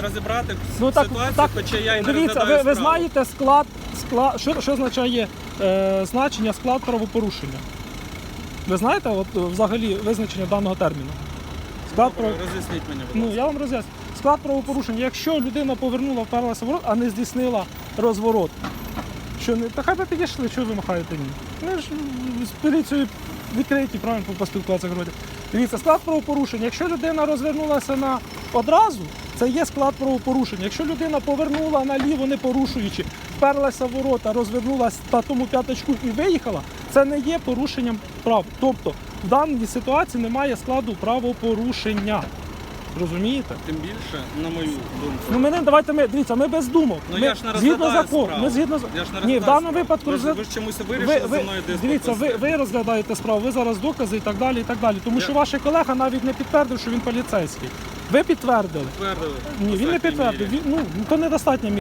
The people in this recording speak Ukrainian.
розібрати Ну так, ситуацію, так хоча я і не дивіться, ви, ви знаєте склад, склад що, що означає е, значення склад правопорушення? Ви знаєте от, е, взагалі визначення даного терміну? Склад Добре, право- Роз'ясніть мені, будь Ну, я вам роз'ясню. Склад правопорушення, якщо людина повернула, вперлася в ворот, а не здійснила розворот. Що не. Та хай би підійшли, що ви махаєте ні? Ми ж з поліцією відкриті, правильно поспілкуватися громадян. Дивіться, склад правопорушення. Якщо людина розвернулася на одразу, це є склад правопорушення. Якщо людина повернула наліво, не порушуючи, вперлася в ворота, розвернулася та тому п'яточку і виїхала, це не є порушенням прав. Тобто в даній ситуації немає складу правопорушення. Розумієте? Тим більше, на мою думку. Ну мене давайте ми дивіться, ми без думок. Ну, ми, я ж не згідно закону. Ми згідно Я ж не Ні, в даному випадку ви, ж- ви ж чомусь вирішили ви, зі мною десь дивіться, ви, ви розглядаєте справу, ви зараз докази і так далі, і так далі. Тому Я- що ваш колега навіть не підтвердив, що він поліцейський. Ви підтвердили. Підтвердили. Ні, він не підтвердив. Він, ну, то недостатня